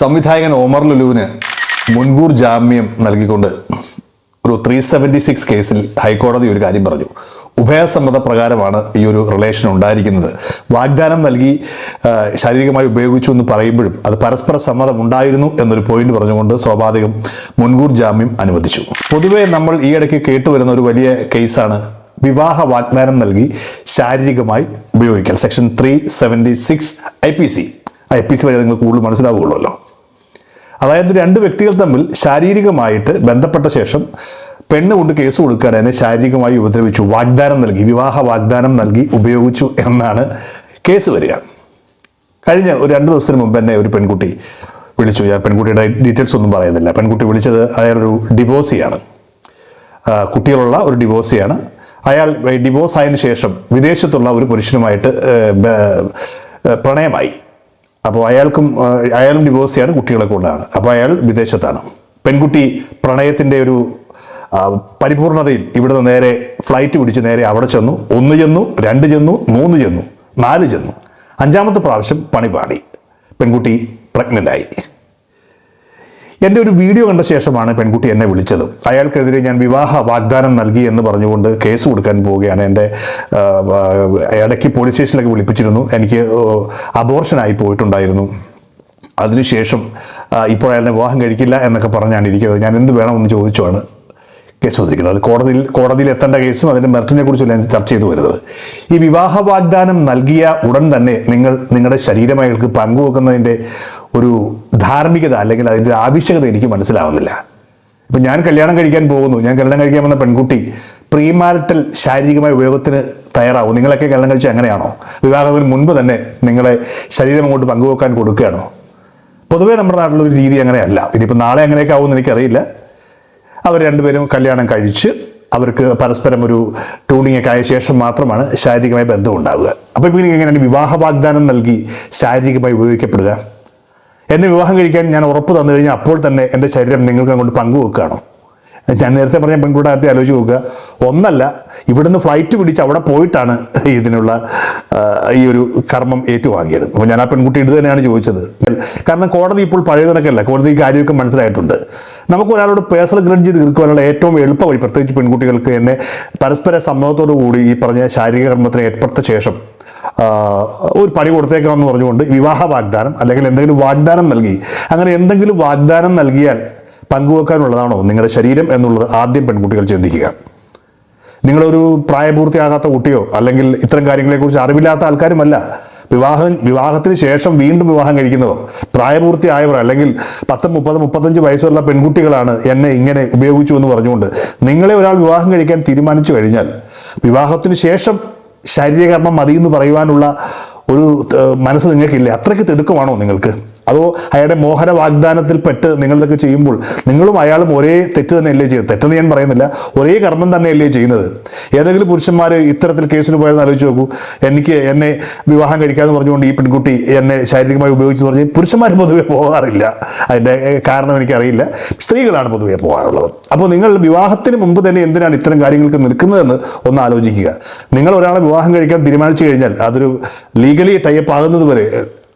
സംവിധായകൻ ഒമർ ലുലുവിന് മുൻകൂർ ജാമ്യം നൽകിക്കൊണ്ട് ഒരു ത്രീ സെവന്റി സിക്സ് കേസിൽ ഹൈക്കോടതി ഒരു കാര്യം പറഞ്ഞു. ഉഭയസമ്മത പ്രകാരമാണ് ഈ ഒരു റിലേഷൻ ഉണ്ടായിരിക്കുന്നത്. വാഗ്ദാനം നൽകി ശാരീരികമായി ഉപയോഗിച്ചു എന്ന് പറയുമ്പോഴും അത് പരസ്പര സമ്മതം ഉണ്ടായിരുന്നു എന്നൊരു പോയിന്റ് പറഞ്ഞുകൊണ്ട് സ്വാഭാവികം മുൻകൂർ ജാമ്യം അനുവദിച്ചു. പൊതുവേ നമ്മൾ ഈ ഈയിടയ്ക്ക് കേട്ടുവരുന്ന ഒരു വലിയ കേസാണ് വിവാഹ വാഗ്ദാനം നൽകി ശാരീരികമായി ഉപയോഗിക്കൽ. Section three seventy six I P C I P C വഴി നിങ്ങൾ കൂടുതൽ മനസ്സിലാവുകയുള്ളൂ അതായത് രണ്ട് വ്യക്തികൾ തമ്മിൽ ശാരീരികമായിട്ട് ബന്ധപ്പെട്ട ശേഷം പെണ്ണ് കൊണ്ട് കേസ് കൊടുക്കുകയാണ്. എന്നെ ശാരീരികമായി ഉപദ്രവിച്ചു വാഗ്ദാനം നൽകി വിവാഹ വാഗ്ദാനം നൽകി ഉപയോഗിച്ചു എന്നാണ് കേസ് വരിക. കഴിഞ്ഞ ഒരു രണ്ട് ദിവസത്തിന് മുമ്പ് എന്നെ ഒരു പെൺകുട്ടി വിളിച്ചു. ഞാൻ പെൺകുട്ടിയുടെ ഡീറ്റെയിൽസ് ഒന്നും പറയുന്നില്ല. പെൺകുട്ടി വിളിച്ചത് അയാളൊരു ഡിവോഴ്സിയാണ്. കുട്ടികളുള്ള ഒരു ഡിവോഴ്സിയാണ്. അയാൾ ഡിവോഴ്സ് ആയതിനു ശേഷം വിദേശത്തുള്ള ഒരു പുരുഷനുമായിട്ട് പ്രണയമായി. അപ്പോൾ അയാൾക്കും അയാളും ഡിവോഴ്സിയാണ് കുട്ടികളൊക്കെ ഉള്ളതാണ്. അപ്പോൾ അയാൾ വിദേശത്താണ്. പെൺകുട്ടി പ്രണയത്തിന്റെ ഒരു പരിപൂർണതയിൽ ഇവിടുന്ന് നേരെ ഫ്ലൈറ്റ് പിടിച്ച് നേരെ അവിടെ ചെന്നു. ഒന്ന് ചെന്നു രണ്ട് ചെന്നു മൂന്ന് ചെന്നു നാല് ചെന്നു. അഞ്ചാമത്തെ പ്രാവശ്യം പണി പാടി. പെൺകുട്ടി പ്രഗ്നന്റ് ആയി. എന്റെ ഒരു വീഡിയോ കണ്ട ശേഷമാണ് പെൺകുട്ടി എന്നെ വിളിച്ചത്. അയാൾക്കെതിരെ ഞാൻ വിവാഹ വാഗ്ദാനം നൽകി എന്ന് പറഞ്ഞുകൊണ്ട് കേസ് കൊടുക്കാൻ പോവുകയാണ്. എന്റെ ഇടയ്ക്ക് പോലീസ് സ്റ്റേഷനിലൊക്കെ വിളിപ്പിച്ചിരുന്നു. എനിക്ക് അബോർഷനായി പോയിട്ടുണ്ടായിരുന്നു. അതിനുശേഷം ഇപ്പോൾ അയാളെ വിവാഹം കഴിക്കില്ല എന്നൊക്കെ പറഞ്ഞാണ് ഇരിക്കുന്നത്. ഞാൻ എന്ത് വേണമെന്ന് ചോദിച്ചുമാണ് കേസ് വന്നിരിക്കുന്നത്. അത് കോടതിയിൽ കോടതിയിൽ എത്തേണ്ട കേസും അതിന്റെ മെറിറ്റിനെ കുറിച്ചും ഞാൻ ചർച്ച ചെയ്തു വരുന്നത്. ഈ വിവാഹ വാഗ്ദാനം നൽകിയ ഉടൻ തന്നെ നിങ്ങൾ നിങ്ങളുടെ ശരീരമയൾക്ക് പങ്കുവെക്കുന്നതിന്റെ ഒരു ധാർമ്മികത അല്ലെങ്കിൽ അതിന്റെ ആവശ്യകത എനിക്ക് മനസ്സിലാവുന്നില്ല. ഇപ്പം ഞാൻ കല്യാണം കഴിക്കാൻ പോകുന്നു. ഞാൻ കല്യാണം കഴിക്കാൻ വന്ന പെൺകുട്ടി പ്രീമാരിറ്റൽ ശാരീരികമായ ഉപയോഗത്തിന് തയ്യാറാവും. നിങ്ങളൊക്കെ കല്യാണം കഴിച്ചാൽ അങ്ങനെയാണോ വിവാഹത്തിന് മുൻപ് തന്നെ നിങ്ങളെ ശരീരം അങ്ങോട്ട് പങ്കുവെക്കാൻ കൊടുക്കുകയാണോ? പൊതുവേ നമ്മുടെ നാട്ടിലൊരു രീതി അങ്ങനെയല്ല. ഇനിയിപ്പോൾ നാളെ അങ്ങനെയൊക്കെ ആവുമെന്ന് എനിക്കറിയില്ല. അവർ രണ്ടുപേരും കല്യാണം കഴിച്ച് അവർക്ക് പരസ്പരം ഒരു ട്യൂണിംഗ് ഒക്കെ ആയ ശേഷം മാത്രമാണ് ശാരീരികമായ ബന്ധം ഉണ്ടാവുക അപ്പോൾ പിന്നെ എങ്ങനെയാണ് വിവാഹ വാഗ്ദാനം നൽകി ശാരീരികമായി ഉപയോഗിക്കപ്പെടുക? എന്നെ വിവാഹം കഴിക്കാൻ ഞാൻ ഉറപ്പ് തന്നു കഴിഞ്ഞാൽ അപ്പോൾ തന്നെ എന്റെ ശരീരം നിങ്ങൾക്ക് അങ്ങോട്ട് പങ്കുവെക്കുകയാണോ? ഞാൻ നേരത്തെ പറഞ്ഞ കാര്യത്തിൽ ആലോചിച്ച് നോക്കുക. ഒന്നല്ല ഇവിടുന്ന് ഫ്ലൈറ്റ് പിടിച്ച് അവിടെ പോയിട്ടാണ് ഇതിനുള്ള ഈ ഒരു കർമ്മം ഏറ്റുവാങ്ങിയത്. അപ്പോൾ ഞാൻ ആ പെൺകുട്ടി ഇത് തന്നെയാണ് ചോദിച്ചത്. കാരണം കോടതി ഇപ്പോൾ പഴയ പഴയതിനൊക്കെയല്ല കോടതി കാര്യമൊക്കെ മനസ്സിലായിട്ടുണ്ട്. നമുക്ക് ഒരാളോട് പേഴ്സണൽ ചെയ്ത് തീർക്കുവാനുള്ള ഏറ്റവും എളുപ്പ വഴി പ്രത്യേകിച്ച് പെൺകുട്ടികൾക്ക് എന്നെ പരസ്പര സമ്മതത്തോടു കൂടി ഈ പറഞ്ഞ ശാരീരിക കർമ്മത്തിന് ഏർപ്പെടുത്ത ശേഷം ഒരു പണി കൊടുത്തേക്കാമെന്ന് പറഞ്ഞുകൊണ്ട് വിവാഹ വാഗ്ദാനം അല്ലെങ്കിൽ എന്തെങ്കിലും വാഗ്ദാനം നൽകി. അങ്ങനെ എന്തെങ്കിലും വാഗ്ദാനം നൽകിയാൽ പങ്കുവെക്കാനുള്ളതാണോ നിങ്ങളുടെ ശരീരം എന്നുള്ളത് ആദ്യം പെൺകുട്ടികൾ ചിന്തിക്കുക. നിങ്ങളൊരു പ്രായപൂർത്തിയാകാത്ത കുട്ടിയോ അല്ലെങ്കിൽ ഇത്തരം കാര്യങ്ങളെക്കുറിച്ച് അറിവില്ലാത്ത ആൾക്കാരുമല്ല. വിവാഹം വിവാഹത്തിന് ശേഷം വീണ്ടും വിവാഹം കഴിക്കുന്നവർ പ്രായപൂർത്തിയായവർ അല്ലെങ്കിൽ പത്ത് മുപ്പത് മുപ്പത്തഞ്ച് വയസ്സുള്ള പെൺകുട്ടികളാണ് എന്നെ ഇങ്ങനെ ഉപയോഗിച്ചു എന്ന് പറഞ്ഞുകൊണ്ട് നിങ്ങളെ ഒരാൾ വിവാഹം കഴിക്കാൻ തീരുമാനിച്ചു കഴിഞ്ഞാൽ വിവാഹത്തിന് ശേഷം ശാരീരികർമ്മം മതി എന്ന് പറയുവാനുള്ള ഒരു മനസ്സ് നിങ്ങൾക്കില്ല? അത്രയ്ക്ക് തിടുക്കമാണോ നിങ്ങൾക്ക്? അതോ അയാളുടെ മോഹന വാഗ്ദാനത്തിൽ പെട്ട് നിങ്ങളിതൊക്കെ ചെയ്യുമ്പോൾ നിങ്ങളും അയാളും ഒരേ തെറ്റ് തന്നെയല്ലേ ചെയ്യുന്നത് തെറ്റെന്ന് ഞാൻ പറയുന്നില്ല ഒരേ കർമ്മം തന്നെയല്ലേ ചെയ്യുന്നത്? ഏതെങ്കിലും പുരുഷന്മാർ ഇത്തരത്തിൽ കേസിന് പോയെന്ന് ആലോചിച്ച് നോക്കൂ. എനിക്ക് എന്നെ വിവാഹം കഴിക്കാമെന്ന് പറഞ്ഞുകൊണ്ട് ഈ പെൺകുട്ടി എന്നെ ശാരീരികമായി ഉപയോഗിച്ചു പറഞ്ഞ് പുരുഷന്മാർ പൊതുവെ പോകാറില്ല. അതിന്റെ കാരണം എനിക്കറിയില്ല. സ്ത്രീകളാണ് പൊതുവെ പോകാറുള്ളത്. അപ്പോൾ നിങ്ങൾ വിവാഹത്തിന് മുമ്പ് തന്നെ എന്തിനാണ് ഇത്തരം കാര്യങ്ങൾക്ക് നിൽക്കുന്നതെന്ന് ഒന്ന് ആലോചിക്കുക. നിങ്ങൾ ഒരാളെ വിവാഹം കഴിക്കാൻ തീരുമാനിച്ചു കഴിഞ്ഞാൽ അതൊരു ലീഗലി ടൈപ്പ് ആകുന്നത് വരെ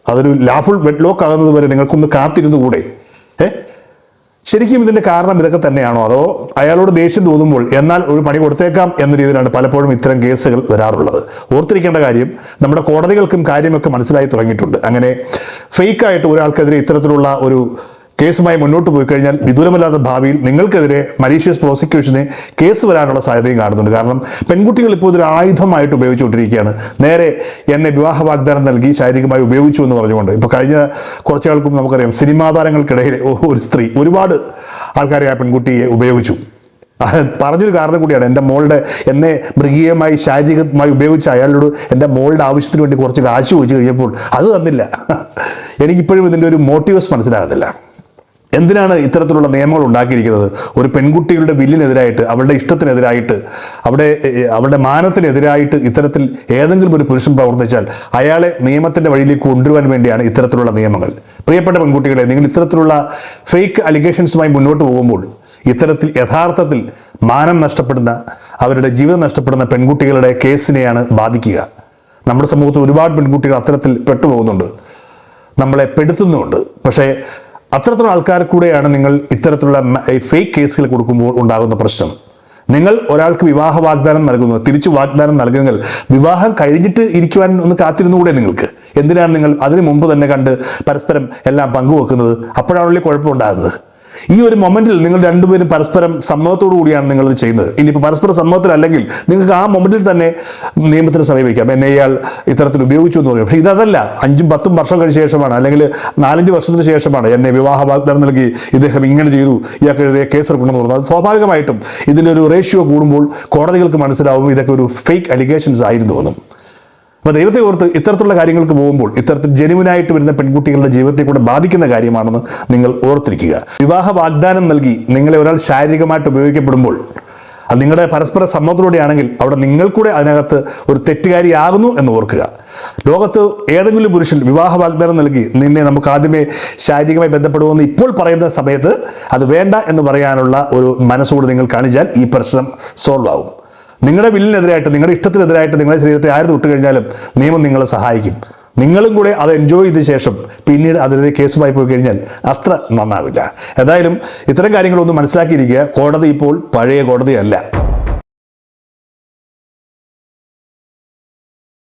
അതൊരു ലാഫുൾ വെഡ് ലോക്ക് ആകുന്നത് വരെ നിങ്ങൾക്കൊന്ന് കാത്തിരുന്നു കൂടെ. ഏ? ശരിക്കും ഇതിന്റെ കാരണം ഇതൊക്കെ തന്നെയാണോ? അതോ അയാളോട് ദേഷ്യം തോന്നുമ്പോൾ എന്നാൽ ഒരു പണി കൊടുത്തേക്കാം എന്ന രീതിയിലാണ് പലപ്പോഴും ഇത്തരം കേസുകൾ വരാറുള്ളത്. ഓർത്തിരിക്കേണ്ട കാര്യം നമ്മുടെ കോടതികൾക്കും കാര്യമൊക്കെ മനസ്സിലായി തുടങ്ങിയിട്ടുണ്ട്. അങ്ങനെ ഫേക്കായിട്ട് ഒരാൾക്കെതിരെ ഇത്തരത്തിലുള്ള ഒരു കേസുമായി മുന്നോട്ട് പോയി കഴിഞ്ഞാൽ വിദൂരമല്ലാത്ത ഭാവിയിൽ നിങ്ങൾക്കെതിരെ മലീഷ്യസ് പ്രോസിക്യൂഷന് കേസ് വരാനുള്ള സാധ്യതയും കാണുന്നുണ്ട്. കാരണം പെൺകുട്ടികൾ ഇപ്പോൾ ഇതൊരു ആയുധമായിട്ട് ഉപയോഗിച്ചുകൊണ്ടിരിക്കുകയാണ് നേരെ എന്നെ വിവാഹ വാഗ്ദാനം നൽകി ശാരീരികമായി ഉപയോഗിച്ചു എന്ന് പറഞ്ഞുകൊണ്ട്. ഇപ്പോൾ കഴിഞ്ഞ കുറച്ചാൾക്കും നമുക്കറിയാം സിനിമാ താരങ്ങൾക്കിടയിൽ ഒരു സ്ത്രീ ഒരുപാട് ആൾക്കാരെ ആ പെൺകുട്ടിയെ ഉപയോഗിച്ചു. പറഞ്ഞൊരു കാരണം കൂടിയാണ്. എന്റെ മോളുടെ എന്നെ മൃഗീയമായി ശാരീരികമായി ഉപയോഗിച്ച അയാളോട് എന്റെ മോളുടെ ആവശ്യത്തിന് വേണ്ടി കുറച്ച് കാശ് ചോദിച്ചു കഴിഞ്ഞപ്പോൾ അത് തന്നില്ല. എനിക്കിപ്പോഴും ഇതിന്റെ ഒരു മോട്ടീവ്സ് മനസ്സിലാകുന്നില്ല. എന്തിനാണ് ഇത്തരത്തിലുള്ള നിയമങ്ങൾ ഉണ്ടാക്കിയിരിക്കുന്നത്? ഒരു പെൺകുട്ടികളുടെ വില്ലിനെതിരായിട്ട് അവളുടെ ഇഷ്ടത്തിനെതിരായിട്ട് അവിടെ അവളുടെ മാനത്തിനെതിരായിട്ട് ഇത്തരത്തിൽ ഏതെങ്കിലും ഒരു പുരുഷൻ പ്രവർത്തിച്ചാൽ അയാളെ നിയമത്തിന്റെ വഴിയിലേക്ക് കൊണ്ടുവരാൻ വേണ്ടിയാണ് ഇത്തരത്തിലുള്ള നിയമങ്ങൾ. പ്രിയപ്പെട്ട പെൺകുട്ടികളെ നിങ്ങൾ ഇത്തരത്തിലുള്ള ഫേക്ക് അലിഗേഷൻസുമായി മുന്നോട്ട് പോകുമ്പോൾ ഇത്തരത്തിൽ യഥാർത്ഥത്തിൽ മാനം നഷ്ടപ്പെടുന്ന അവരുടെ ജീവിതം നഷ്ടപ്പെടുന്ന പെൺകുട്ടികളുടെ കേസിനെയാണ് ബാധിക്കുക. നമ്മുടെ സമൂഹത്തിൽ ഒരുപാട് പെൺകുട്ടികൾ അത്തരത്തിൽ പെട്ടുപോകുന്നുണ്ട്. നമ്മളെ പെടുത്തുന്നുമുണ്ട്. പക്ഷേ അത്തരത്തിലുള്ള ആൾക്കാർ കൂടെയാണ് നിങ്ങൾ ഇത്തരത്തിലുള്ള ഫേക്ക് കേസുകൾ കൊടുക്കുമ്പോൾ ഉണ്ടാകുന്ന പ്രശ്നം. നിങ്ങൾ ഒരാൾക്ക് വിവാഹ വാഗ്ദാനം നൽകുന്നു തിരിച്ചു വാഗ്ദാനം നൽകുന്നെങ്കിൽ വിവാഹം കഴിഞ്ഞിട്ട് ഇരിക്കുവാൻ ഒന്ന് കാത്തിരുന്നുകൂടെ നിങ്ങൾക്ക്? എന്തിനാണ് നിങ്ങൾ അതിനു മുമ്പ് തന്നെ കണ്ട് പരസ്പരം എല്ലാം പങ്കുവെക്കുന്നത്? അപ്പോഴാണല്ലേ കുഴപ്പമുണ്ടാകുന്നത് ഈ ഒരു മൊമെന്റിൽ നിങ്ങൾ രണ്ടുപേരും പരസ്പരം സമ്മതത്തോടു കൂടിയാണ് നിങ്ങൾ ഇത് ചെയ്യുന്നത്. ഇനിയിപ്പോൾ പരസ്പര സമ്മതത്തിലല്ലെങ്കിൽ നിങ്ങൾക്ക് ആ മൊമെന്റിൽ തന്നെ നിയമത്തിന് സമീപിക്കാം. എന്നെ ഇയാൾ ഇത്തരത്തിൽ ഉപയോഗിച്ചു എന്ന് പറയും പക്ഷേ ഇതല്ല അഞ്ചും പത്തും വർഷം കഴിഞ്ഞ ശേഷമാണ്. അല്ലെങ്കിൽ നാലഞ്ച് വർഷത്തിന് ശേഷമാണ് എന്നെ വിവാഹ വാഗ്ദാനം നൽകി ഇദ്ദേഹം ഇങ്ങനെ ചെയ്തു. ഇയാൾക്ക് എഴുതിയ കേസ് എടുക്കണമെന്ന് പറഞ്ഞത് അത് സ്വാഭാവികമായിട്ടും ഇതിന്റെ ഒരു റേഷ്യോ കൂടുമ്പോൾ കോടതികൾക്ക് മനസ്സിലാവും ഇതൊക്കെ ഒരു ഫേക്ക് അലിഗേഷൻസ് ആയിരുന്നു എന്നും. അപ്പോൾ ദൈവത്തെ ഓർത്ത് ഇത്തരത്തിലുള്ള കാര്യങ്ങൾക്ക് പോകുമ്പോൾ ഇത്തരത്തിൽ ജനുവിനായിട്ട് വരുന്ന പെൺകുട്ടികളുടെ ജീവിതത്തെ കൂടെ ബാധിക്കുന്ന കാര്യമാണെന്ന് നിങ്ങൾ ഓർത്തിരിക്കുക. വിവാഹ വാഗ്ദാനം നൽകി നിങ്ങളെ ഒരാൾ ശാരീരികമായിട്ട് ഉപയോഗിക്കപ്പെടുമ്പോൾ അത് നിങ്ങളുടെ പരസ്പര സമ്മതത്തോടെയാണെങ്കിൽ അവിടെ നിങ്ങൾ കൂടെ അതിനകത്ത് ഒരു തെറ്റുകാരിയാകുന്നു എന്ന് ഓർക്കുക. ലോകത്ത് ഏതെങ്കിലും പുരുഷൻ വിവാഹ വാഗ്ദാനം നൽകി നിന്നെ നമുക്ക് ആദ്യമേ ശാരീരികമായി ബന്ധപ്പെടുമെന്ന് ഇപ്പോൾ പറയുന്ന സമയത്ത് അത് വേണ്ട എന്ന് പറയാനുള്ള ഒരു മനസ്സോട് നിങ്ങൾ കാണിച്ചാൽ ഈ പ്രശ്നം സോൾവ് ആവും. നിങ്ങളുടെ വില്ലിനെതിരായിട്ട് നിങ്ങളുടെ ഇഷ്ടത്തിനെതിരായിട്ട് നിങ്ങളുടെ ശരീരത്തെ ആര് തൊട്ട് കഴിഞ്ഞാലും നിയമം നിങ്ങളെ സഹായിക്കും. നിങ്ങളും കൂടെ അത് എൻജോയ് ചെയ്ത ശേഷം പിന്നീട് അതിനെതിരെ കേസുമായി പോയി കഴിഞ്ഞാൽ അത്ര നന്നാവില്ല. എന്തായാലും ഇത്തരം കാര്യങ്ങളൊന്നും മനസ്സിലാക്കിയിരിക്കുക. കോടതി ഇപ്പോൾ പഴയ കോടതിയല്ല.